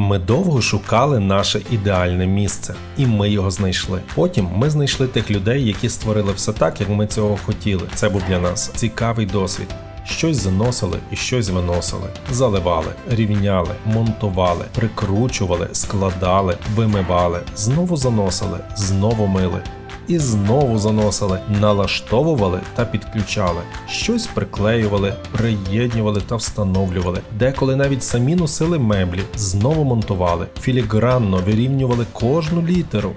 Ми довго шукали наше ідеальне місце, і ми його знайшли. Потім ми знайшли тих людей, які створили все так, як ми цього хотіли. Це був для нас цікавий досвід. Щось заносили і щось виносили, заливали, рівняли, монтували, прикручували, складали, вимивали, знову заносили, знову мили. І знову заносили, налаштовували та підключали, щось приклеювали, приєднювали та встановлювали, деколи навіть самі носили меблі, знову монтували, філігранно вирівнювали кожну літеру.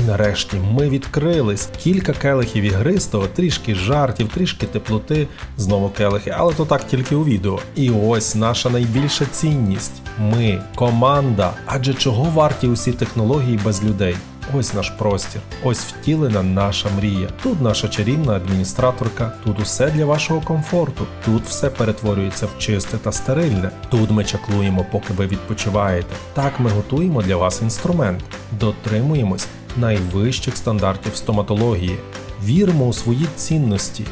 І нарешті ми відкрились. Кілька келихів ігристого, трішки жартів, трішки теплоти, знову келихи, але то так тільки у відео. І ось наша найбільша цінність. Ми, команда. Адже чого варті усі технології без людей? Ось наш простір, ось втілена наша мрія. Тут наша чарівна адміністраторка, тут усе для вашого комфорту. Тут все перетворюється в чисте та стерильне. Тут ми чаклуємо, поки ви відпочиваєте. Так ми готуємо для вас інструмент, дотримуємось найвищих стандартів стоматології, віримо у свої цінності.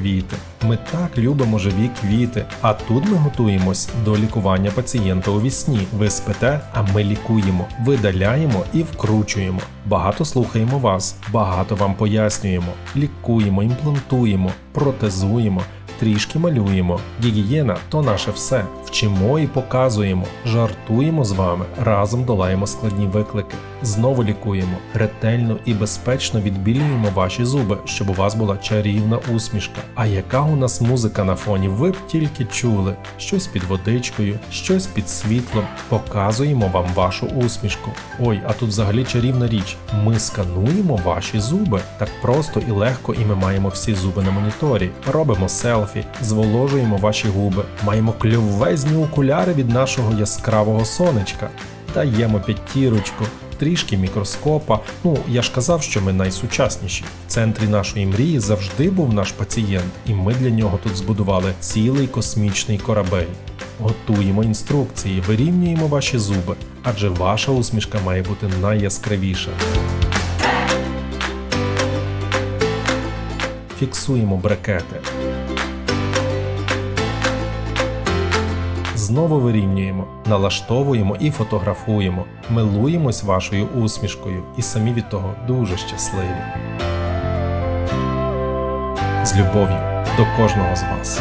Квіти. Ми так любимо живі квіти. А тут ми готуємось до лікування пацієнта у вісні. Ви спите, а ми лікуємо, видаляємо і вкручуємо. Багато слухаємо вас, багато вам пояснюємо, лікуємо, імплантуємо, протезуємо. Трішки малюємо. Гігієна то наше все. Вчимо і показуємо, жартуємо з вами, разом долаємо складні виклики. Знову лікуємо, ретельно і безпечно відбілюємо ваші зуби, щоб у вас була чарівна усмішка. А яка у нас музика на фоні? Ви б тільки чули щось під водичкою, щось під світлом. Показуємо вам вашу усмішку. Ой, а тут взагалі чарівна річ. Ми скануємо ваші зуби. Так просто і легко, і ми маємо всі зуби на моніторі. Робимо селфі, зволожуємо ваші губи, маємо кльовезні окуляри від нашого яскравого сонечка. Даємо п'ятірочку, трішки мікроскопа. Ну, я ж казав, що ми найсучасніші. В центрі нашої мрії завжди був наш пацієнт, і ми для нього тут збудували цілий космічний корабель. Готуємо інструкції, вирівнюємо ваші зуби, адже ваша усмішка має бути найяскравіша. Фіксуємо брекети. Знову вирівнюємо, налаштовуємо і фотографуємо, милуємось вашою усмішкою і самі від того дуже щасливі. З любов'ю до кожного з вас.